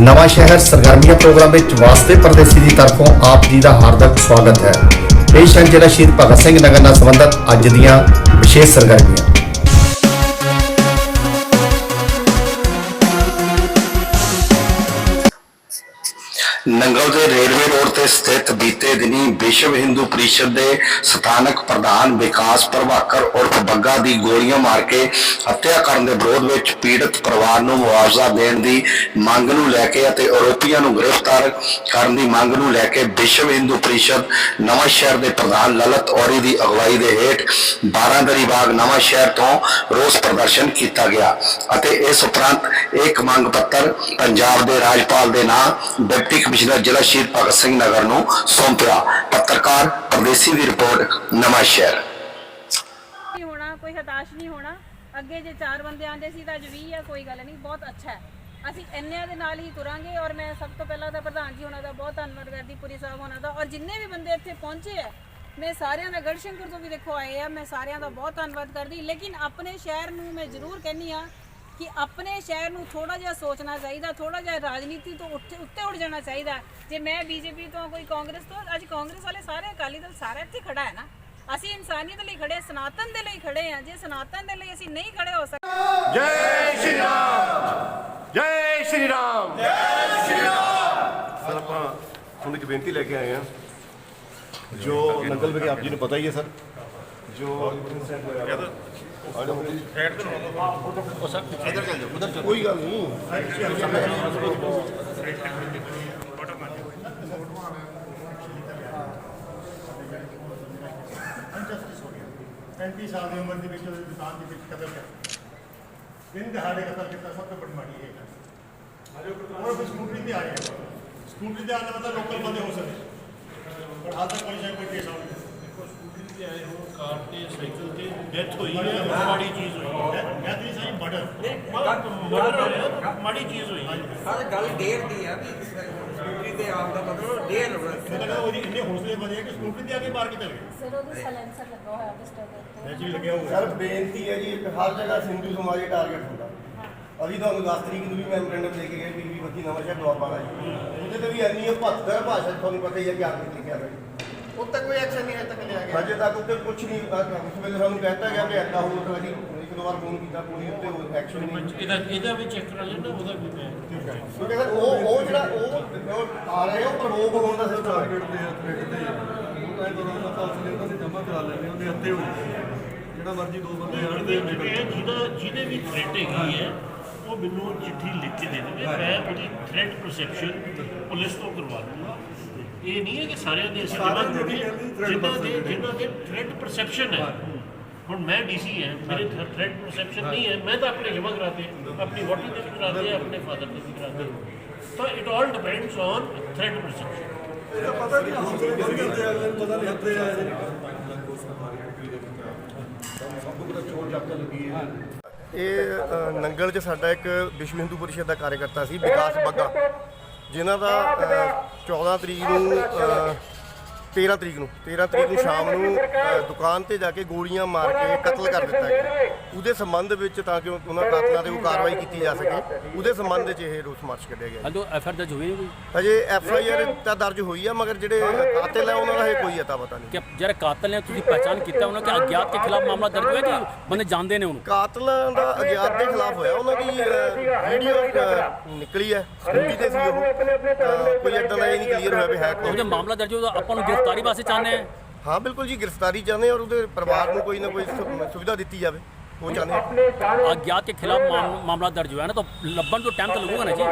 ਨਵਾਂ ਸ਼ਹਿਰ ਸਰਗਰਮੀਆਂ ਪ੍ਰੋਗਰਾਮ ਵਿੱਚ ਵਾਸਤੇ ਪਰਦੇਸੀ ਦੀ ਤਰਫੋਂ ਆਪ ਜੀ ਦਾ ਹਾਰਦਿਕ ਸਵਾਗਤ ਹੈ। ਪੇਸ਼ ਹਨ ਜ਼ਿਲ੍ਹਾ ਸ਼ਹੀਦ ਭਗਤ ਸਿੰਘ ਨਗਰ ਨਾਲ ਸੰਬੰਧਿਤ ਅੱਜ ਦੀਆਂ ਵਿਸ਼ੇਸ਼ ਸਰਗਰਮੀਆਂ। ਨੰਗਲ ਦੇ ਰੇਲਵੇ ਰੋਡ ਤੇ ਸਥਿਤ ਬੀਤੇ ਦਿਨੀ ਵਿਸ਼ਵ ਹਿੰਦੂ ਪਰਿਸ਼ਦ ਦੇ ਸਥਾਨਕ ਪ੍ਰਧਾਨ ਵਿਕਾਸ ਪ੍ਰਭਾਕਰ ਉਰਫ ਬੱਗਾ ਦੀ ਗੋਲੀਆਂ ਮਾਰ ਕੇ ਹੱਤਿਆ ਕਰਨ ਦੇ ਵਿਰੋਧ ਵਿੱਚ ਪੀੜਤ ਪਰਿਵਾਰ ਨੂੰ ਮੁਆਵਜ਼ਾ ਦੇਣ ਦੀ ਮੰਗ ਨੂੰ ਲੈ ਕੇ ਅਤੇ ਆਰੋਪੀਆਂ ਨੂੰ ਗ੍ਰਿਫਤਾਰ ਕਰਨ ਦੀ ਮੰਗ ਨੂੰ ਲੈ ਕੇ ਵਿਸ਼ਵ ਹਿੰਦੂ ਪ੍ਰੀਸ਼ਦ ਨਵਾਂ ਸ਼ਹਿਰ ਦੇ ਪ੍ਰਧਾਨ ਲਲਤ ਔਰੀ ਦੀ ਅਗਵਾਈ ਦੇ ਹੇਠ 12 ਦਰੀ ਬਾਗ ਨਵਾਂ ਸ਼ਹਿਰ ਤੋਂ ਰੋਸ ਪ੍ਰਦਰਸ਼ਨ ਕੀਤਾ ਗਿਆ ਅਤੇ ਇਸ ਉਪਰੰਤ ਇੱਕ ਮੰਗ ਪੱਤਰ ਪੰਜਾਬ ਦੇ ਰਾਜਪਾਲ ਦੇ ਨਾਂ ਡਿਪਟੀ ਕਮਿਸ਼ਨਰ ਜ਼ਿਲ੍ਹਾ ਸ਼ਹੀਦ ਭਗਤ ਸਿੰਘ ਨਗਰ ਨੂੰ ਸੌਂਪਿਆ। ਪੱਤਰਕਾਰ ਪਰਦੇਸੀ ਦੀ ਰਿਪੋਰਟ, ਨਵਾਂ ਸ਼ਹਿਰ। ਨਹੀਂ ਹੋਣਾ, ਕੋਈ ਹਤਾਸ਼ ਨਹੀਂ ਹੋਣਾ। ਅੱਗੇ ਜੇ ਚਾਰ ਬੰਦੇ ਆਂਦੇ ਸੀ ਤਾਂ ਅੱਜ 20 ਆ, ਕੋਈ ਗੱਲ ਨਹੀਂ, ਬਹੁਤ ਅੱਛਾ ਹੈ। ਅਸੀਂ ਇੰਨਿਆਂ ਦੇ ਨਾਲ ਹੀ ਤੁਰਾਂਗੇ ਔਰ ਮੈਂ ਸਭ ਤੋਂ ਪਹਿਲਾਂ ਤਾਂ ਪ੍ਰਧਾਨ ਜੀ ਉਹਨਾਂ ਦਾ ਬਹੁਤ ਧੰਨਵਾਦ ਕਰਦੀ, ਪੁਰੀ ਸਾਹਿਬ ਉਹਨਾਂ ਦਾ। ਔਰ ਜਿੰਨੇ ਵੀ ਬੰਦੇ ਇੱਥੇ ਪਹੁੰਚੇ ਆ, ਮੈਂ ਸਾਰਿਆਂ ਦਾ ਗੜਸ਼ੰਕਰ ਤੋਂ ਵੀ ਦੇਖੋ ਆਏ ਆ, ਮੈਂ ਸਾਰਿਆਂ ਦਾ ਬਹੁਤ ਧੰਨਵਾਦ ਕਰਦੀ। ਲੇਕਿਨ ਆਪਣੇ ਸ਼ਹਿਰ ਨੂੰ ਮੈਂ ਜ਼ਰੂਰ ਕਹਿੰਨੀ ਆ ਕਿ ਆਪਣੇ ਸ਼ਹਿਰ ਨੂੰ ਥੋੜਾ ਜਿਹਾ ਸੋਚਣਾ ਚਾਹੀਦਾ ਥੋੜਾ ਜਿਹਾ ਰਾਜਨੀਤੀ ਤੋਂ ਉੱਤੇ ਉੱਤੇ ਉੱਠ ਜਾਣਾ ਚਾਹੀਦਾ। ਜੇ ਮੈਂ ਬੀਜੇਪੀ ਤੋਂ ਕੋਈ ਕਾਂਗਰਸ ਤੋਂ ਅੱਜ ਕਾਂਗਰਸ ਵਾਲੇ ਸਾਰੇ ਅਕਾਲੀ ਦਲ ਸਾਰਾ ਇੱਥੇ ਖੜਾ ਹੈ ਨਾ। ਅਸੀਂ ਇਨਸਾਨੀਅਤ ਲਈ ਖੜੇ ਸਨਾਤਨ ਦੇ ਲਈ ਖੜੇ ਆ ਜੇ ਸਨਾਤਨ ਦੇ ਲਈ ਅਸੀਂ ਨਹੀਂ ਖੜੇ ਹੋ ਸਕਦੇ ਜੈ ਸ਼੍ਰੀ ਰਾਮ! ਜੈ ਸ਼੍ਰੀ ਰਾਮ! ਜੈ ਸ਼੍ਰੀ ਰਾਮ! ਸਰ ਆਪਾਂ ਹੁਣ ਇੱਕ ਬੇਨਤੀ ਲੈ ਕੇ ਆਏ ਹਾਂ। ਜੋ ਨੰਗਲ ਵਿਖੇ ਆਪ ਜੀ ਨੂੰ ਪਤਾ ਹੀ ਹੈ ਸਰ। ਜੋ ਕੋਈ ਗੱਲ ਨਹੀਂ ਪੈਂਤੀ ਸਾਲ ਦੀ ਉਮਰ ਦੇ ਵਿੱਚ ਉਹਦੀ ਦੁਕਾਨ ਦੇ ਵਿੱਚ ਕਤਲ ਕਰ ਦਿਨ ਦਿਹਾੜੇ ਕਤਲ ਕੀਤਾ, ਸਭ ਤੋਂ ਵੱਡੀ ਮਾੜੀ ਇਹ ਗੱਲ। ਫਿਰ ਸਕੂਟਰੀ ਤੇ ਆ ਗਿਆ ਸਕੂਟਰੀ ਤੇ ਆਉਣ ਦਾ ਮਤਲਬ ਲੋਕਲ ਬੰਦੇ ਹੋ ਸਕਦੇ। ਪਰ ਹਾਲ ਤੱਕ ਕੋਈ ਸ਼ਾਇਦ ਕੋਈ ਕੇਸ ਆਉਣ ਕਾਰ ਤੇ ਸਾਈਕਲ ਤੇ ਡੈਥ ਹੋਈ ਹੈ ਮਾੜੀ ਚੀਜ਼ ਹੋਈ ਹੈ ਮੈਂ ਤੇ ਸਾਈ ਮਰਡਰ ਮਰਡਰ ਮਾੜੀ ਚੀਜ਼ ਹੋਈ ਸਰ ਗੱਲ ਡੇਰ ਦੀ ਆ ਵੀ ਸਕੂਟਰੀ ਤੇ ਆਉਣ ਦਾ ਮਤਲਬ ਡੇਰ ਮੈਂ ਤਾਂ ਉਹਦੀ ਇੰਨੇ ਹੌਸਲੇ ਬਣੇ ਕਿ ਸਕੂਟਰੀ ਤੇ ਆ ਮਾਰ ਕੇ ਚਲ ਸਰ ਉਹਦੇ ਸਲੈਂਸਰ ਲੱਗਾ ਹੋਇਆ ਪਿਸਟਲ ਦੇ ਲੱਗਿਆ ਹੋਊਗਾ ਸਰ ਬੇਨਤੀ ਹੈ ਜੀ ਹਰ ਜਗ੍ਹਾ ਹਿੰਦੂ ਸਮਾਜ ਟਾਰਗੇਟ ਹੁੰਦਾ। ਅਸੀਂ ਤੁਹਾਨੂੰ 10 ਤਰੀਕ ਨੂੰ ਵੀ ਮੈਮੋਰੈਂਡਮ ਦੇ ਕੇ ਗਏ ਵੀ ਬੱਤੀ ਨਵਾਂ ਸ਼ਹਿਰ ਦੁਆਬਾ ਦਾ ਜੀ ਉਹਦੇ ਤੇ ਵੀ ਇੰਨੀ ਭੱਤਰ ਭਾਸ਼ਾ ਤੁਹਾਨੂੰ ਪਤਾ ਹੀ ਹੈ ਕਿ ਆਪ ਲਿਖਿਆ ਹੋਇਆ। ਉਹ ਤੱਕ ਕੋਈ ਐਕਸ਼ਨ ਨਹੀਂ ਹਜੇ ਤੱਕ ਲਿਆ ਗਿਆ। ਅਜੇ ਤੱਕ ਉੱਤੇ ਕੁਝ ਨਹੀਂ ਅਹ ਉਸ ਵੇਲੇ ਸਾਨੂੰ ਕਹਿਤਾ ਗਿਆ ਕਿ ਐਦਾਂ ਹੋ ਤਾਂ ਜੀ ਇੱਕ ਦੋ ਵਾਰ ਫੋਨ ਕੀਤਾ ਪੁਲਿਸ ਉੱਤੇ ਐਕਸ਼ਨ ਨਹੀਂ ਇਹਦਾ ਇਹਦਾ ਵੀ ਚੈੱਕ ਕਰਾ ਲੈਣਾ ਉਹਦਾ ਵੀ ਮੈਂ। ਕਿਉਂਕਿ ਸਰ ਉਹ ਉਹ ਜਿਹੜਾ ਉਹ ਉਹ ਆ ਰਹੇ ਉਹ ਪ੍ਰਵੋਕ ਹੋਣ ਦਾ ਸਿਰ ਟਾਰਗੇਟ ਜਿਹੜਾ ਮਰਜ਼ੀ ਦੋ ਬੰਦੇ ਇਹ ਜਿਹਦਾ ਜਿਹਦੇ ਵੀ ਥ੍ਰੈਟ ਹੈਗੀ ਹੈ ਉਹ ਮੈਨੂੰ ਚਿੱਠੀ ਲਿਖ ਕੇ ਦੇ ਦੇਵੇ। ਮੈਂ ਉਹਦੀ ਥ੍ਰੈਟ ਪਰਸੈਪਸ਼ਨ ਪੁਲਿਸ ਤੋਂ ਕਰਵਾ ਦੂੰਗਾ। ਇਹ ਨਹੀਂ ਹੈ ਕਿ ਸਾਰਿਆਂ ਦੇ ਅਸੀਂ ਜਮ੍ਹਾਂ ਕਰੋਗੇ ਜਿਨ੍ਹਾਂ ਦੇ ਜਿਨ੍ਹਾਂ ਦੇ ਥ੍ਰੈਟ ਪਰਸੈਪਸ਼ਨ ਹੈ। ਹੁਣ ਮੈਂ ਡੀਸੀ ਹਾਂ ਮੇਰੇ ਥ੍ਰੈਟ ਪਰਸੈਪਸ਼ਨ ਨਹੀਂ ਹੈ। ਮੈਂ ਤਾਂ ਆਪਣੇ ਜਮ੍ਹਾਂ ਕਰਾਤੇ ਆਪਣੀ ਵੋਟੀ ਦੇ ਵੀ ਕਰਾਤੇ ਆਪਣੇ ਫਾਦਰ ਦੇ ਵੀ ਕਰਾਤੇ। ਤਾਂ it all depends on threat perception ਇਹ ਅ, ਨੰਗਲ 'ਚ ਸਾਡਾ ਇੱਕ ਵਿਸ਼ਵ ਹਿੰਦੂ ਪਰਿਸ਼ਦ ਦਾ ਕਾਰਜਕਰਤਾ ਸੀ ਵਿਕਾਸ ਬੱਗਾ। ਜਿਨ੍ਹਾਂ ਦਾ ਅ, 14 ਤਰੀਕ ਨੂੰ 13 ਤਰੀਕ ਨੂੰ 13 ਤਰੀਕ ਨੂੰ ਸ਼ਾਮ ਨੂੰ ਦੁਕਾਨ ਤੇ ਜਾ ਕੇ ਗੋਲੀਆਂ ਮਾਰ ਕੇ ਕਤਲ ਕਰ ਦਿੱਤਾ ਗਿਆ। ਉਹਦੇ ਸੰਬੰਧ ਵਿੱਚ ਤਾਂ ਕਿ ਉਹਨਾਂ ਕਾਤਲਾਂ ਤੇ ਕੋਈ ਕਾਰਵਾਈ ਕੀਤੀ ਜਾ ਸਕੇ ਉਹਦੇ ਸੰਬੰਧ ਵਿੱਚ ਇਹ ਰੋਸ ਮਾਰਚ ਕੱਢਿਆ ਗਿਆ। ਹਲੋ ਐਫ ਆਰ ਦਰਜ ਹੋਈ ਨਹੀਂ ਕੋਈ? ਹਜੇ ਐਫ ਆਈ ਆਰ ਤਾਂ ਦਰਜ ਹੋਈ ਆ ਮਗਰ ਜਿਹੜੇ ਕਾਤਲ ਆ ਉਹਨਾਂ ਦਾ ਹਜੇ ਕੋਈ ਅਤਾ ਪਤਾ ਨਹੀਂ। ਕਿ ਜਿਹੜੇ ਕਾਤਲ ਨੇ ਤੁਸੀਂ ਪਹਿਚਾਨ ਕੀਤਾ ਉਹਨਾਂ ਕੇ ਅਗਿਆਤ ਦੇ ਖਿਲਾਫ ਮਾਮਲਾ ਦਰਜ ਹੋਇਆ ਕਿ ਬੰਦੇ ਜਾਣਦੇ ਨੇ ਉਹਨੂੰ? ਕਾਤਲਾਂ ਦਾ ਅਗਿਆਤ ਦੇ ਖਿਲਾਫ ਹੋਇਆ ਉਹਨਾਂ ਦੀ ਵੀਡੀਓ ਨਿਕਲੀ ਹੈ ਸਕੂਟੀ ਤੇ ਸੀ ਉਹ। ਕੋਈ ਏਦਾਂ ਦਾ ਇਹ ਨਹੀਂ ਕਲੀਅਰ ਹੋਇਆ ਵੀ ਹੈ ਕੌਣ। ਮਾਮਲਾ ਦਰਜ ਹੋਇਆ ਆਪਾਂ ਨੂੰ ਗ੍ਰਿਫਤਾਰੀ ਵਾਸਤੇ ਚਾਹੁੰਦੇ ਆ ਹਾਂ ਬਿਲਕੁਲ ਜੀ ਗ੍ਰਿਫਤਾਰੀ ਚਾਹੁੰਦੇ ਹਾਂ ਔਰ ਉਹਦੇ ਪਰਿਵਾਰ ਨੂੰ ਕੋਈ ਨਾ ਕੋਈ ਸੁ- ਸੁਵਿਧਾ ਦਿੱਤੀ ਜਾਵੇ ਉਹ ਚਾਹੁੰਦੇ ਹਾਂ ਅਗਿਆਤ के खिलाफ माम- मामला दर्ज हुआ है ना तो लब्बन तो टाइम तो लगेगा ना जी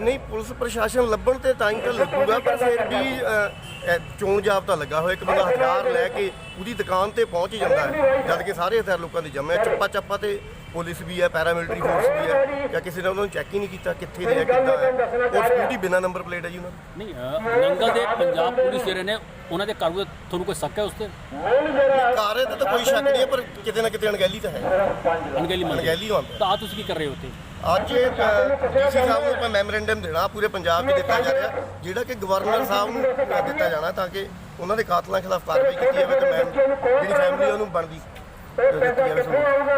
ਨਹੀਂ ਪੁਲਿਸ ਪ੍ਰਸ਼ਾਸਨ ਲੱਭਣ ਤੇ ਤਾਂ ਹੀ ਤਾਂ ਲੱਗੂਗਾ ਪਰ ਫਿਰ ਵੀ ਅ, ਇਹ ਚੋਣ ਜਾਬਤਾ ਲੱਗਾ ਹੋਇਆ ਇੱਕ ਬੰਦਾ ਹਥਿਆਰ ਲੈ ਕੇ ਉਹਦੀ ਦੁਕਾਨ ਤੇ ਪਹੁੰਚ ਜਾਂਦਾ ਹੈ ਜਦ ਕਿ ਸਾਰੇ ਹਥਿਆਰ ਲੋਕਾਂ ਦੇ ਜੰਮੇ ਚੱਪਾ ਚੱਪਾ ਤੇ ਪੁਲਿਸ ਵੀ ਹੈ ਪੈਰਾਮਿਲਟਰੀ ਫੋਰਸ ਵੀ ਹੈ ਜਾਂ ਕਿਸੇ ਨੇ ਉਹਨਾਂ ਨੂੰ ਚੈੱਕ ਹੀ ਨਹੀਂ ਕੀਤਾ ਕਿੱਥੇ ਦੇ ਹੈ ਕਿੱਦਾਂ ਹੈ ਉਹ ਸਕੂਟੀ ਬਿਨਾ ਨੰਬਰ ਪਲੇਟ ਹੈ ਜੀ ਉਹਨਾਂ ਦੀ ਨਹੀਂ ਅ, ਨੰਗਲ ਦੇ ਪੰਜਾਬ ਪੁਲਿਸ ਜਿਹੜੇ ਨੇ ਉਹਨਾਂ ਦੇ ਕਾਰਵਾਈ ਤੁਹਾਨੂੰ ਕੋਈ ਸ਼ੱਕ ਹੈ ਉਸ ਤੇ? ਕਾਰੇ ਤੇ ਤਾਂ ਕੋਈ ਸ਼ੱਕ ਨਹੀਂ ਹੈ ਪਰ ਕਿਤੇ ਨਾ ਕਿਤੇ ਅਣਗਹਿਲੀ ਤਾਂ ਹੈ। ਅਣਗਹਿਲੀ ਮੰਨ ਅਣਗਹਿਲੀ ਹੁੰਦਾ ਤਾਂ ਆ ਤੁਸੀਂ ਕੀ ਕਰ ਰਹੇ ਹੋ ਉੱਥੇ? ਅੱਜ ਡੀਸੀ ਸਾਹਿਬ ਨੂੰ ਆਪਾਂ ਮੈਮੋਰੈਂਡਮ ਦੇਣਾ ਪੂਰੇ ਪੰਜਾਬ 'ਚ ਦਿੱਤਾ ਜਾ ਰਿਹਾ। ਜਿਹੜਾ ਕਿ ਗਵਰਨਰ ਸਾਹਿਬ ਨੂੰ ਦਿੱਤਾ ਜਾਣਾ ਤਾਂ ਕਿ ਉਹਨਾਂ ਦੇ ਕਾਤਲਾਂ ਖਿਲਾਫ ਕਾਰਵਾਈ ਕੀਤੀ ਜਾਵੇ ਤੇ ਮੈਂ ਜਿਹੜੀ ਫੈਮਿਲੀ ਉਹਨੂੰ ਬਣਦੀ।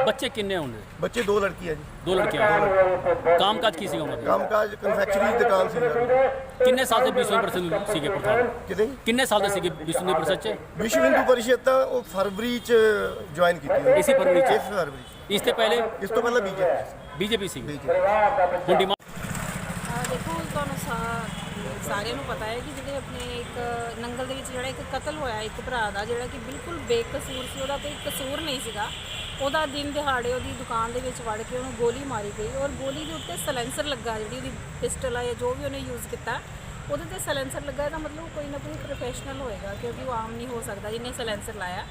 ਬੱਚੇ ਕਿੰਨੇ ਹੁੰਦੇ ਬੱਚੇ ਦੋ ਲੜਕੀਆਂ ਜੀ। ਦੋ ਲੜਕੀਆਂ। ਕਾਮਕਾਜ ਕੀ ਸੀਗਾ ਉਹਨਾਂ ਦਾ? ਕੰਮਕਾਜ ਕਨਫੈਕਚਰੀ ਦੀ ਦੁਕਾਨ ਸੀ ਕਿੰਨੇ ਸਾਲ ਦੇ ਵਿਸ਼ਵ ਪ੍ਰਸਿੱਧ ਸੀਗੇ ਪ੍ਰਧਾਨ ਕਿਤੇ? ਕਿੰਨੇ ਸਾਲ ਦੇ ਸੀਗੇ ਵਿਸ਼ਵ ਦੇ ਪ੍ਰਸਿੱਧ ਚ? ਵਿਸ਼ਵ ਹਿੰਦੂ ਪਰਿਸ਼ਦ ਤਾਂ ਉਹ ਫਰਵਰੀ ਚ ਜੁਆਇਨ ਕੀਤੀ ਹੋਈ। ਇਸੇ ਫਰਵਰੀ ਚ? ਇਸ ਫਰਵਰੀ ਚ। ਇਸ ਤੇ ਪਹਿਲੇ? ਇਸ ਤੋਂ ਪਹਿਲਾਂ ਬੀਜੇਪੀ ਸੀ ਬੀਜੇਪੀ ਸੀ ਹੁਣ ਡਿਮਾਂਡ ਸਾਰਿਆਂ ਨੂੰ ਪਤਾ ਹੈ ਕਿ ਜਿਹੜੇ ਆਪਣੇ ਇੱਕ ਨੰਗਲ ਦੇ ਵਿੱਚ ਜਿਹੜਾ ਇੱਕ ਕਤਲ ਹੋਇਆ ਇੱਕ ਭਰਾ ਦਾ, ਜਿਹੜਾ ਕਿ ਬਿਲਕੁਲ ਬੇਕਸੂਰ ਸੀ, ਉਹਦਾ ਕੋਈ ਕਸੂਰ ਨਹੀਂ ਸੀਗਾ। ਉਹਦਾ ਦਿਨ ਦਿਹਾੜੇ ਉਹਦੀ ਦੁਕਾਨ ਦੇ ਵਿੱਚ ਵੜ ਕੇ ਉਹਨੂੰ ਗੋਲੀ ਮਾਰੀ ਗਈ ਔਰ ਗੋਲੀ ਦੇ ਉੱਤੇ ਸਲੈਂਸਰ ਲੱਗਾ, ਜਿਹੜੀ ਉਹਦੀ ਪਿਸਟਲ ਆ ਜਾਂ ਜੋ ਵੀ ਉਹਨੇ ਯੂਜ਼ ਕੀਤਾ, ਉਹਦੇ ਤੇ ਸਲੈਂਸਰ ਲੱਗਾ, ਇਹਦਾ ਮਤਲਬ ਕੋਈ ਨਾ ਕੋਈ ਪ੍ਰੋਫੈਸ਼ਨਲ ਹੋਏਗਾ ਕਿਉਂਕਿ ਉਹ ਆਮ ਨਹੀਂ ਹੋ ਸਕਦਾ ਜਿਹਨੇ ਸਲੈਂਸਰ ਲਾਇਆ।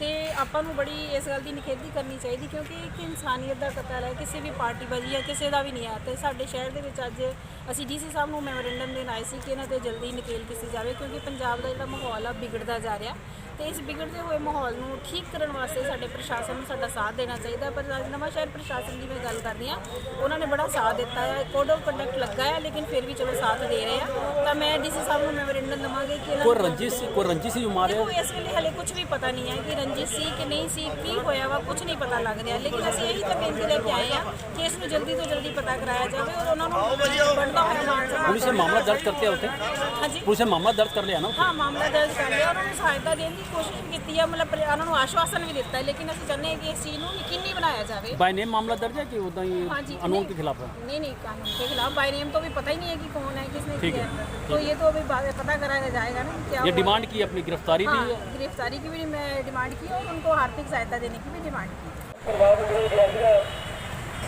ਤੇ ਆਪਾਂ ਨੂੰ ਬੜੀ ਇਸ ਗੱਲ ਦੀ ਨਿਖੇਧੀ ਕਰਨੀ ਚਾਹੀਦੀ ਕਿਉਂਕਿ ਇੱਕ ਇਨਸਾਨੀਅਤ ਦਾ ਕਤਲ ਹੈ, ਕਿਸੇ ਵੀ ਪਾਰਟੀ ਬਾਜੀ ਜਾਂ ਕਿਸੇ ਦਾ ਵੀ ਨਹੀਂ ਹੈ। ਤੇ ਸਾਡੇ ਸ਼ਹਿਰ ਦੇ ਵਿੱਚ ਅੱਜ ਅਸੀਂ ਡੀਸੀ ਸਾਹਿਬ ਨੂੰ ਮੈਮੋਰੈਂਡਮ ਦੇਣ ਆਏ ਸੀ ਕਿ ਇਹਨਾਂ ਤੇ ਜਲਦੀ ਨਕੇਲ ਕੀਤੀ ਜਾਵੇ ਕਿਉਂਕਿ ਪੰਜਾਬ ਦਾ ਜਿਹੜਾ ਮਾਹੌਲ ਆ ਵਿਗੜਦਾ ਜਾ ਰਿਹਾ। ਤੇ ਇਸ ਵਿਗੜਦੇ ਹੋਏ ਮਾਹੌਲ ਨੂੰ ਠੀਕ ਕਰਨ ਵਾਸਤੇ ਸਾਡੇ ਪ੍ਰਸ਼ਾਸਨ ਨੂੰ ਸਾਡਾ ਸਾਥ ਦੇਣਾ ਚਾਹੀਦਾ ਪਰ ਨਵਾਂ ਸ਼ਹਿਰ ਪ੍ਰਸ਼ਾਸਨ ਦੀ ਮੈਂ ਗੱਲ ਕਰਦੀ ਆ ਉਹਨਾਂ ਨੇ ਬੜਾ ਸਾਥ ਦਿੱਤਾ ਹੈ। ਕੋਡ ਆਫ ਕੰਡਕਟ ਲੱਗਾ ਹੈ ਲੇਕਿਨ ਫਿਰ ਵੀ ਚਲੋ ਸਾਥ ਦੇ ਰਹੇ ਆ। ਤਾਂ ਮੈਂ ਡੀਸੀ ਸਾਹਿਬ ਨੂੰ ਮੈਮੋਰੈਂਡਮ ਦਵਾਂਗੇ ਕਿ ਕੋਈ ਰੰਜਿਸ਼ ਸੀ ਕੋਈ ਰੰਜਿਸ਼ ਸੀ ਮਾਰਿਆ ਕੋਈ ਇਸ ਵੇਲੇ ਹਲੇ ਕੁਝ ਵੀ ਪਤਾ ਨਹੀਂ ਹੈ ਕਿ ਰੰਜਿਸ਼ ਸੀ ਕਿ ਨਹੀਂ ਸੀ ਕੀ ਹੋਇਆ ਵਾ ਕੁਝ ਨਹੀਂ ਪਤਾ ਲੱਗ ਰਿਹਾ। ਲੇਕਿਨ ਅਸੀਂ ਇਹੀ ਤਾਂ ਬੇਨਤੀ ਲੈ ਕੇ ਆਏ ਆ ਕਿ ਇਸ ਨੂੰ ਜਲਦੀ ਤੋਂ ਜਲਦੀ ਪਤਾ ਕਰਾਇਆ ਜਾਵੇ ਔਰ ਉਹਨਾਂ ਨੂੰ ਬਣਦਾ ਹੋਇਆ ਮਾਮਲਾ ਪੁਲਿਸ ਮਾਮਲਾ ਦਰਜ ਕਰਤੇ ਉੱਥੇ? ਹਾਂਜੀ। ਪੁਲਿਸ ਮਾਮਲਾ ਦਰਜ ਕਰ ਲਿਆ ਨਾ ਹਾਂ ਮਾਮਲਾ ਦਰਜ ਕਰ ਲਿਆ। ਉਹਨਾਂ ਨੂੰ ਸਹਾਇਤਾ ਦੇਣ ਦੀ ਕੋਸ਼ਿਸ਼ ਵੀ ਕੀਤੀ ਹੈ ਮਤਲਬ ਉਹਨਾਂ ਨੂੰ ਆਸ਼ਵਾਸਨ ਵੀ ਦਿੱਤਾ ਹੈ ਲੇਕਿਨ ਅਸੀਂ ਚਾਹੁੰਦੇ ਹਾਂ ਕਿ ਇਸ ਚੀਜ਼ ਨੂੰ ਯਕੀਨੀ ਬਣਾਇਆ ਜਾਵੇ बाय नेम मामला दर्ज है कि उदा ही ਹਾਂਜੀ अनोन नहीं- के खिलाफ है नहीं नहीं कानून के खिलाफ बाय नेम तो अभी पता ही नहीं है कि कौन है किसने ठीक किया है, है तो ये तो अभी बाद में पता कराया जाएगा ना कि क्या ये हुआ। डिमांड की अपनी गिरफ्तारी हाँ, भी है गिरफ्तारी की भी मैं डिमांड की और उनको आर्थिक सहायता देने की भी डिमांड की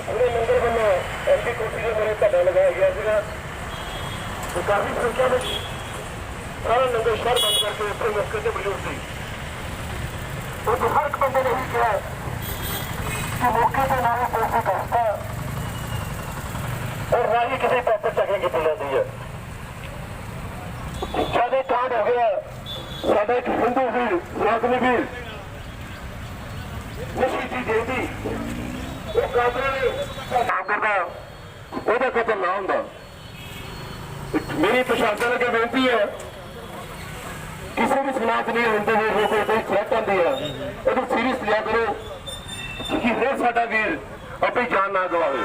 ਉਹਦੇ ਨੰਬਰ ਵੱਲੋਂ ਐਮਪੀ ਕੋਠੀ ਦੇ ਮੇਰੇ ਧੱਡਾ ਲਗਾਇਆ ਗਿਆ ਸੀਗਾ ਤੇ ਕਾਫੀ ਸੰਖਿਆ ਵਿੱਚ ਸਾਰਾ ਨੰਗਲ ਸ਼ਹਿਰ ਬੰਦ ਕਰਕੇ ਉੱਥੇ ਮੌਕੇ ਤੇ ਮੌਜੂਦ ਸੀ। ਉਹ ਹਰ ਇੱਕ ਬੰਦੇ ਨੇ ਹੀ ਕਿਹਾ ਕਿ ਮੌਕੇ ਤੇ ਨਾ ਹੀ ਪੁਲਿਸ ਦੀ ਔਰ ਨਾ ਹੀ ਕਿਸੇ ਪ੍ਰੋਪਰ ਚੈਕਿੰਗ ਕੀਤੀ ਜਾਂਦੀ ਹੈ। ਸਾਡੇ ਕਾਂਡ ਹੋ ਗਿਆ। ਸਾਡਾ ਇੱਕ ਹਿੰਦੂ ਵੀਰ ਸਨਾਤਨੀ ਵੀਰ ਨਿਸ਼ਚਿਤ ਦੇਦੀ ਉਹ ਕਾਤਲ ਨੇ ਕੰਮ ਕਰਦਾ। ਉਹਦਾ ਕਤਲ ਨਾ ਹੁੰਦਾ। ਮੇਰੀ ਪ੍ਰਸ਼ਾਸਨ ਅੱਗੇ ਬੇਨਤੀ ਹੈ ਕਿਸੇ ਵੀ ਸਨਾਤਨੀ ਨਹੀਂ ਵੀਰ ਨੂੰ ਕੋਈ ਕੋਈ ਥ੍ਰੈਟ ਆਉਂਦੀ ਆ, ਉਹਨੂੰ ਸੀਰੀਅਸ ਲਿਆ ਕਰੋ। ਕਿ ਹੋਰ ਸਾਡਾ ਵੀਰ ਆਪਣੀ ਜਾਨ ਨਾ ਗਵਾਵੇ।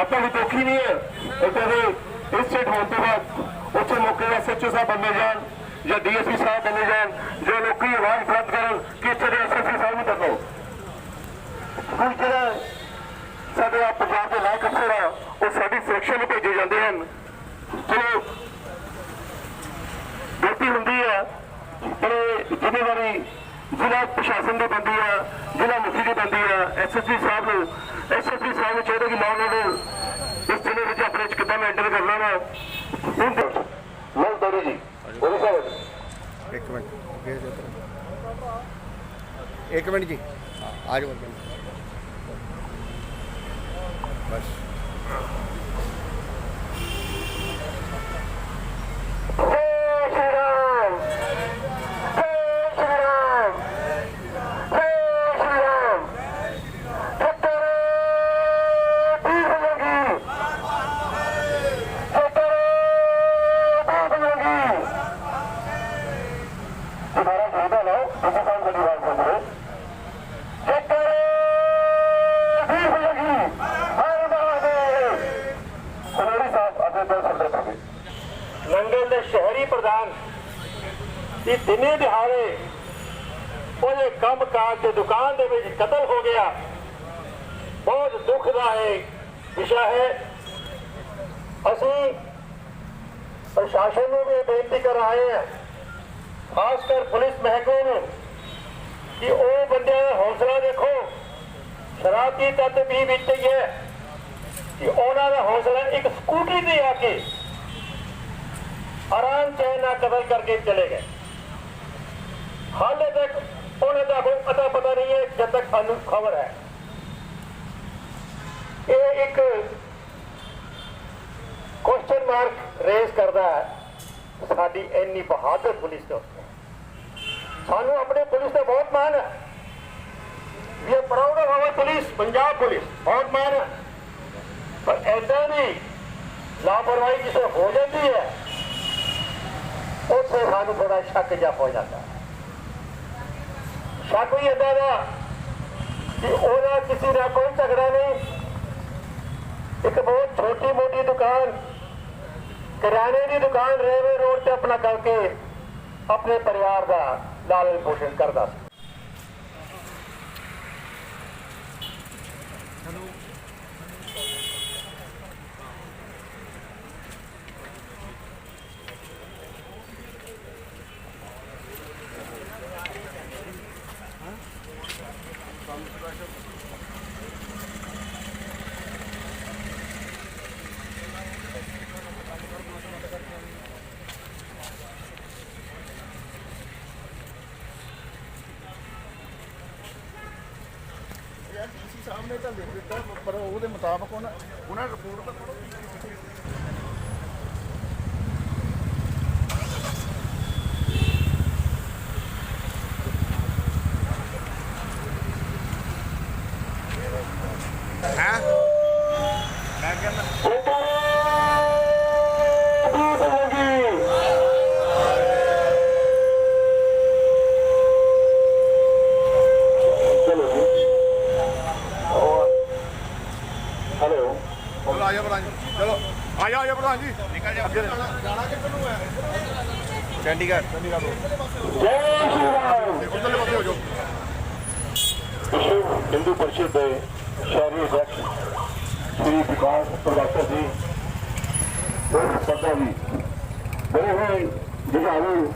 ਆਪਾਂ ਨੂੰ ਦੁੱਖੀ ਨਹੀਂ ਹੈ ਉੱਥੇ ਦੇ ਇਸ ਸਟੇਟ ਹੋਣ ਤੋਂ ਬਾਅਦ ਉੱਥੇ ਮੌਕੇ ਦਾ ਸੱਚੋ ਸਾਹਿਬ ਬੰਦੇ ਜਾਣ ਜਾਂ ਡੀਐਸਪੀ ਸਾਹਿਬ ਬੰਦੇ ਜਾਣ, ਜੋ ਲੋਕੀ ਆਵਾਜ਼ ਪ੍ਰਾਪਤ ਕਰਨ ਕਿ ਇੱਥੇ ਦੇ ਐਸਐਸਪੀ ਸਾਹਿਬ ਨੂੰ ਦੱਸੋ ਹੁਣ ਜਿਹੜਾ ਸਾਡੇ ਆ ਪੰਜਾਬ ਦੇ ਲਾਇਕ ਅਫਸਰ ਆ ਉਹ ਸਾਡੀ ਸਿਲੈਕਸ਼ਨ ਨੂੰ ਭੇਜੇ ਜਾਂਦੇ ਹਨ ਚਲੋ ਬੇਟੀ ਹੁੰਦੀ ਹੈ ਪਰ ਇਹ ਜ਼ਿੰਮੇਵਾਰੀ ਜ਼ਿਲ੍ਹਾ ਪ੍ਰਸ਼ਾਸਨ ਦੀ ਬੰਦੀ ਆ ਜ਼ਿਲ੍ਹਾ ਮੁਖੀ ਦੀ ਬੰਦੀ ਆ ਐਸਐਸਪੀ ਸਾਹਿਬ ਨੂੰ ਐਸਐਸਪੀ ਸਾਹਿਬ ਨੂੰ ਚਾਹੀਦਾ ਕਿ ਮੈਂ ਉਹਨਾਂ ਨੂੰ ਇਸ ਜ਼ਿਲ੍ਹੇ ਵਿੱਚ ਆਪਣੇ ਚ ਕਿੱਦਾਂ ਮੈਂਟੇਨ ਕਰਨਾ ਵਾ ਹੁਣ ਲੋ ਦੋਰੀ ਜੀ ਉਹਦੇ ਸਾਹਿਬ ਇੱਕ ਮਿੰਟ ਫੇਰ ਦੇ ਉੱਤਰ। ਇੱਕ ਮਿੰਟ ਜੀ ਆ ਜਾਓ ਅੱਗੇ ਬਸ ਜੈ ਸ਼੍ਰੀ ਰਾਮ ਜੈ ਸ਼੍ਰੀ ਰਾਮ ਜੈ ਸ਼੍ਰੀ ਰਾਮ ਸਤਿ ਬੀਰ ਲੰਗੀ ਸਤਿ ਬੀਰ ਲੰਗੀ ਦੁਬਾਰਾ ਫੋਟੋ ਲਓ ਤੁਸੀਂ ਸਾਹਮਣੇ ਸਾਡੀ ਆਵਾਜ਼ ਸੁਣ ਰਹੇ ਸਤਿ ਬੀਰ ਲੰਗੀ ਹਰ ਬਹਾਦਰ ਸੋਰੀ ਸਾਹਿਬ ਅਤੇ ਦੋ ਸੰਦੇ ਪ੍ਰਭੂ ਲੰਗਰ ਦੇ ਸ਼ਹਿਰੀ ਪ੍ਰਧਾਨ ਦੀ ਦਿਨੇ ਦਿਹਾੜੇ ਉਹਦੇ ਕੰਮ ਕਾਜ ਤੇ ਦੁਕਾਨ ਦੇ ਵਿੱਚ ਕਤਲ ਹੋ ਗਿਆ। ਬਹੁਤ ਦੁੱਖ ਦਾ ਹੈ ਵਿਸ਼ਾ ਹੈ। ਅਸੀਂ ਪ੍ਰਸ਼ਾਸਨ ਨੂੰ ਵੀ ਬੇਨਤੀ ਕਰ ਰਹੇ ਹਾਂ, ਖਾਸ ਕਰ ਪੁਲਿਸ ਮਹਿਕਮੇ ਨੂੰ, ਕਿ ਉਹ ਬੰਦਿਆਂ ਦਾ ਹੌਸਲਾ ਦੇਖੋ। ਸ਼ਰਾਬੀ ਤੱਤ ਵੀ ਵਿੱਚ ਹੀ ਹੈ ਕਿ ਉਹਨਾਂ ਦਾ ਹੌਸਲਾ ਇੱਕ ਸਕੂਟਰੀ ਤੇ ਆ ਕੇ ਆਰਾਮ ਚੈਨ ਨਾਲ ਕਤਲ ਕਰਕੇ ਚਲੇ ਗਏ। ਹਾਲੇ ਤੱਕ ਉਹਨਾਂ ਦਾ ਕੋਈ ਪਤਾ ਪਤਾ ਨਹੀਂ ਹੈ, ਜਦ ਤੱਕ ਸਾਨੂੰ ਖਬਰ ਹੈ। ਇਹ ਇੱਕ ਕੁਐਸਚਨ ਮਾਰਕ ਰੇਜ਼ ਕਰਦਾ ਹੈ। ਸਾਡੀ ਇੰਨੀ ਬਹਾਦਰ ਪੁਲਿਸ ਦੇ ਉੱਤੇ ਸਾਨੂੰ ਆਪਣੇ ਪੁਲਿਸ ਤੇ ਬਹੁਤ ਮਾਣ ਹੈ। ਵੀ ਇਹ proud of our police, Punjab police, ਬਹੁਤ ਮਾਣ ਹੈ। ਪਰ ਐਦਾਂ ਦੀ ਲਾਪਰਵਾਹੀ ਕਿਸੇ ਹੋ ਜਾਂਦੀ ਹੈ, ਉੱਥੇ ਸਾਨੂੰ ਥੋੜਾ ਸ਼ੱਕ ਜਾ ਹੋ ਜਾਂਦਾ ਹੈ। ਸ਼ੱਕ ਵੀ ਏਦਾਂ ਦਾ ਕਿ ਉਹਦਾ ਕਿਸੇ ਦਾ ਕੋਈ ਝਗੜਾ ਨਹੀਂ। ਇੱਕ ਬਹੁਤ ਛੋਟੀ ਮੋਟੀ ਦੁਕਾਨ, ਕਿਰਾਣੇ ਦੀ ਦੁਕਾਨ ਰੇਲਵੇ ਰੋਡ ਤੇ ਆਪਣਾ ਕਰਕੇ ਆਪਣੇ ਪਰਿਵਾਰ ਦਾ ਲਾਲਨ ਪੋਸ਼ਣ ਕਰਦਾ ਸੀ। ਸਾਹਮਣੇ ਤਾਂ ਲਿਖ ਦਿੱਤਾ ਪਰ ਉਹਦੇ ਮੁਤਾਬਕ ਉਹਨਾਂ ਉਹਨਾਂ ਰਿਪੋਰਟ ਤਾਂ ਪੜੋ ਆ ਜਾ ਪ੍ਰਧਾਨ ਜੀ। ਚਲੋ ਆ ਜਾ ਆ ਜਾ ਪ੍ਰਧਾਨ ਜੀ। ਨਿਕਲ ਜਾ। ਜਾਣਾ ਕਿੱਧਰ ਨੂੰ ਹੈ? ਚੰਡੀਗੜ੍ਹ। ਚੰਡੀਗੜ੍ਹ ਤੋਂ ਜੈ ਸ਼੍ਰੀ ਰਾਮ। ਉਧਰਲੇ ਪਾਸੇ ਹੋ ਜਾਓ। ਵਿਸ਼ਵ ਹਿੰਦੂ ਪਰਿਸ਼ਦ ਦੇ ਸ਼ਹਿਰੀ ਅਧਿਕਸ਼ ਸ੍ਰੀ ਵਿਕਾਸ ਪ੍ਰਭਾਕਰ ਜੀ ਉਹ ਪਤਾ ਵੀ ਬੜੇ ਹੋਏ ਜੁਝਾਰੂ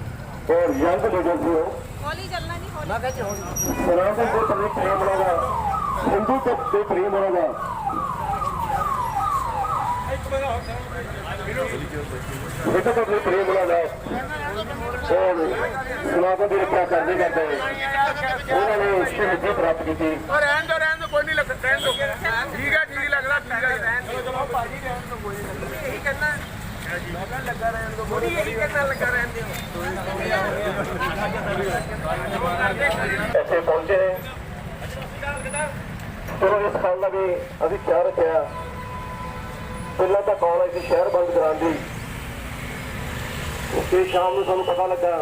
ਔਰ ਯੰਗ ਲੀਡਰ ਸੀ ਉਹ। ਹੌਲੀ ਚੱਲਣਾ ਜੀ ਹੌਲੀ। ਸਨਾਤਨ ਦੇ ਪ੍ਰਤੀ ਪ੍ਰੇਮ ਉਹਨਾਂ ਪ੍ਰੇਮ ਉਹਨਾਂ ਔਰ ਸਨਾਤਨ ਦੀ ਰੱਖਿਆ ਕਰਦੇ ਕਰਦੇ ਉਹਨਾਂ ਨੇ ਸ਼ਹੀਦੀ ਪ੍ਰਾਪਤ ਕੀਤੀ ਰਹਿਣ ਦੋ ਰਹਿਣ ਦੋ, ਕੋਈ ਨਹੀਂ ਲੱਗ ਰਹਿਣ ਦੋ। ਠੀਕ ਹੈ, ਠੀਕ ਲੱਗਦਾ, ਠੀਕ ਹੈ। ਰਹਿਣ ਦੋ ਚਲੋ ਭਾਜੀ ਰਹਿਣ ਦੋ ਕੋਈ ਇਹੀ ਕਰਨਾ ਲੱਗਾ ਰਹਿਣ ਦੋ ਕੋਈ ਇਹੀ ਕਰਨਾ ਲੱਗਾ ਰਹਿਣ ਦਿਓ ਇੱਥੇ ਪਹੁੰਚੇ। ਚਲੋ ਇਸ ਗੱਲ ਦਾ ਵੀ ਅਸੀਂ ਖਿਆਲ ਰੱਖਿਆ ਪਹਿਲਾਂ ਤਾਂ ਕੌਣ ਸੀ ਸ਼ਹਿਰ ਬੰਦ ਕਰਾਉਣ ਦੀ। ਤੇ ਸ਼ਾਮ ਨੂੰ ਸਾਨੂੰ ਪਤਾ ਲੱਗਾ,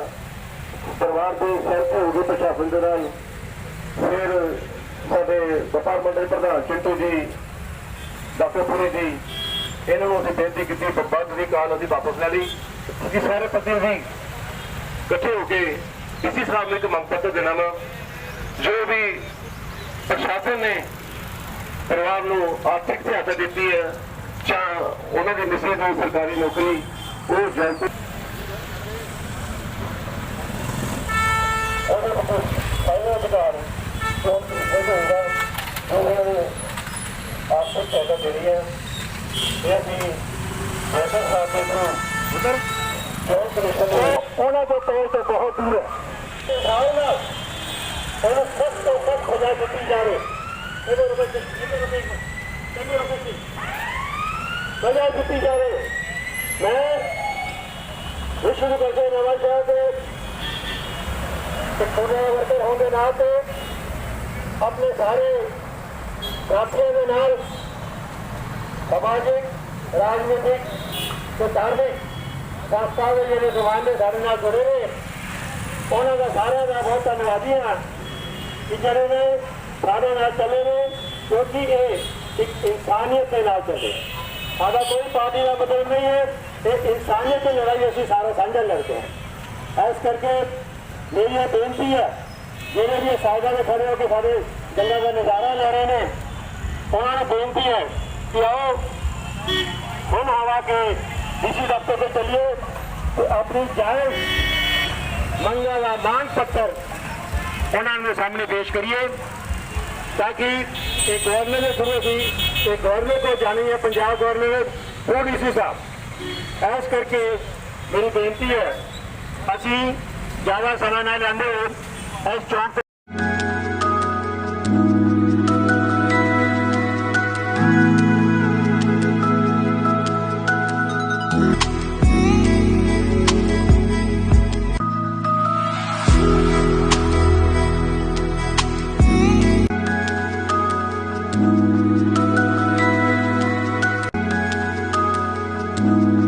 ਪਰਿਵਾਰ ਦੇ ਸਿਰ ਤੇ ਹੋ ਗਏ ਪ੍ਰਸ਼ਾਸਨ ਦੇ ਨਾਲ। ਫਿਰ ਸਾਡੇ ਵਪਾਰ ਮੰਡਲ ਪ੍ਰਧਾਨ ਚਿੰਟੂ ਜੀ, ਡਾਕਟਰ ਪੁਰੀ ਜੀ, ਇਹਨਾਂ ਨੂੰ ਅਸੀਂ ਬੇਨਤੀ ਕੀਤੀ ਬੰਦ ਦੀ ਕਾਲ ਅਸੀਂ ਵਾਪਸ ਲੈ ਲਈ। ਕਿਉਂਕਿ ਸਾਰੇ ਪੱਤੇ ਸੀ ਇਕੱਠੇ ਹੋ ਕੇ ਇਸੇ ਸਾਹਿਬ ਨੂੰ ਇੱਕ ਮੰਗ ਪੱਤਰ ਦੇਣਾ ਵਾ। ਜੋ ਵੀ ਪ੍ਰਸ਼ਾਸਨ ਨੇ ਪਰਿਵਾਰ ਨੂੰ ਆਰਥਿਕ ਸਹਾਇਤਾ ਦਿੱਤੀ ਹੈ ਜਾਂ ਉਹਨਾਂ ਦੇ ਮਿਸੇ ਨੂੰ ਸਰਕਾਰੀ ਨੌਕਰੀ ਉਹ ਜਲਦ ਉਹਨਾਂ ਨੂੰ ਸਾਰੇ ਅਧਿਕਾਰ ਜੋ ਇਹ ਹੋਊਗਾ ਜੋ ਉਹਨਾਂ ਨੂੰ ਆਰਥਿਕ ਸਹਾਇਤਾ ਦੇਣੀ ਹੈ ਇਹ ਅਸੀਂ ਬੈਠਕ ਦੇ ਉਧਰ। ਦੇ ਉਹਨਾਂ ਦੇ ਤੌਰ ਤੇ ਬਹੁਤ ਦੂਰ ਹੈ। ਤੇ ਨਾਲ ਨਾਲ ਉਹਨਾਂ ਸਭ ਤੋਂ ਸਭ ਸਜ਼ਾ ਦਿੱਤੀ ਜਾਵੇ। ਇਹਦੇ ਰੁਪਏ ਇਹਦੇ ਰੁਪਏ ਕਿੰਨੇ ਰੁਪਏ ਸਜ਼ਾ ਦਿੱਤੀ ਜਾਵੇ। ਮੈਂ ਵਿਸ਼ਵ ਕਰਦੇ ਨਵਾਂ ਸ਼ਹਿਰ ਦੇ ਤੇ ਖੋਲੇ ਹੋਣ ਦੇ ਨਾਲ ਤੇ ਆਪਣੇ ਸਾਰੇ ਸਾਥੀਆਂ ਦੇ ਨਾਲ ਸਮਾਜਿਕ, ਰਾਜਨੀਤਿਕ ਤੇ ਧਾਰਮਿਕ ਸੰਸਥਾ ਦੇ ਜਿਹੜੇ ਨੁਮਾਇੰਦੇ ਸਾਡੇ ਨਾਲ ਜੁੜੇ ਨੇ ਉਹਨਾਂ ਦਾ ਸਾਰਿਆਂ ਦਾ ਬਹੁਤ ਧੰਨਵਾਦੀ ਹਾਂ। ਕਿ ਜਿਹੜੇ ਨੇ ਸਾਡੇ ਨਾਲ ਚੱਲੇ ਨੇ, ਕਿਉਂਕਿ ਇਹ ਇੱਕ ਇਨਸਾਨੀਅਤ ਦੇ ਨਾਲ ਚੱਲੇ। ਸਾਡਾ ਕੋਈ ਪਾਰਟੀ ਦਾ ਬਦਲ ਨਹੀਂ ਹੈ। ਇਹ ਇਨਸਾਨੀਅਤ ਦੀ ਲੜਾਈ ਅਸੀਂ ਸਾਰਾ ਸਾਂਝਾ ਲੜਦੇ ਹਾਂ। ਇਸ ਕਰਕੇ ਮੇਰੀ ਇਹ ਬੇਨਤੀ ਹੈ, ਜਿਹੜੇ ਵੀ ਸਾਈਡਾਂ ਦੇ ਖੜੇ ਹੋ ਕੇ ਸਾਡੇ ਜੰਗਾਂ ਦਾ ਨਜ਼ਾਰਾ ਲੈ ਰਹੇ ਨੇ, ਉਹਨਾਂ ਨੂੰ ਬੇਨਤੀ ਹੈ ਕਿ ਆਓ, ਹੁਣ ਹਵਾ ਕੇ ਡੀਸੀ ਦਫ਼ਤਰ 'ਤੇ ਚੱਲੀਏ ਤੇ ਆਪਣੀ ਜਾਇਜ਼ ਮੰਗਾਂ ਦਾ ਮੰਗ ਪੱਤਰ ਉਹਨਾਂ ਦੇ ਸਾਹਮਣੇ ਪੇਸ਼ ਕਰੀਏ, ਤਾਂ ਕਿ ਇਹ ਗਵਰਨਰ ਦੇ ਥਰੂ ਅਸੀਂ एक गवर्नर को जानी है पंजाब गवर्नर ने वो डी साहब ऐस करके मेरी बेनती है ਅਸੀਂ ਜ਼ਿਆਦਾ ਸਮਾਂ ਨਾ ਲੈਂਦੇ ਹੋਏ ਇਸ ਚੌਂਕ Thank you.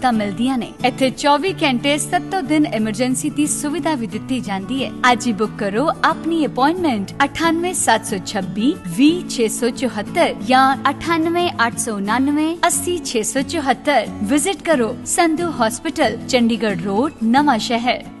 ਮਿਲਦੀਆਂ ਨੇ ਇੱਥੇ 24 ਘੰਟੇ 7 ਦਿਨ ਐਮਰਜੈਂਸੀ ਦੀ ਸੁਵਿਧਾ ਵੀ ਦਿੱਤੀ ਜਾਂਦੀ ਹੈ ਅੱਜ ਹੀ ਬੁੱਕ ਕਰੋ ਆਪਣੀ ਅਪਾਇੰਟਮੈਂਟ 98726 20674 ਜਾਂ 98899 80674 ਵਿਜ਼ਿਟ ਕਰੋ ਸੰਧੂ ਹਸਪੀਟਲ ਚੰਡੀਗੜ੍ਹ ਰੋਡ ਨਵਾਂ ਸ਼ਹਿਰ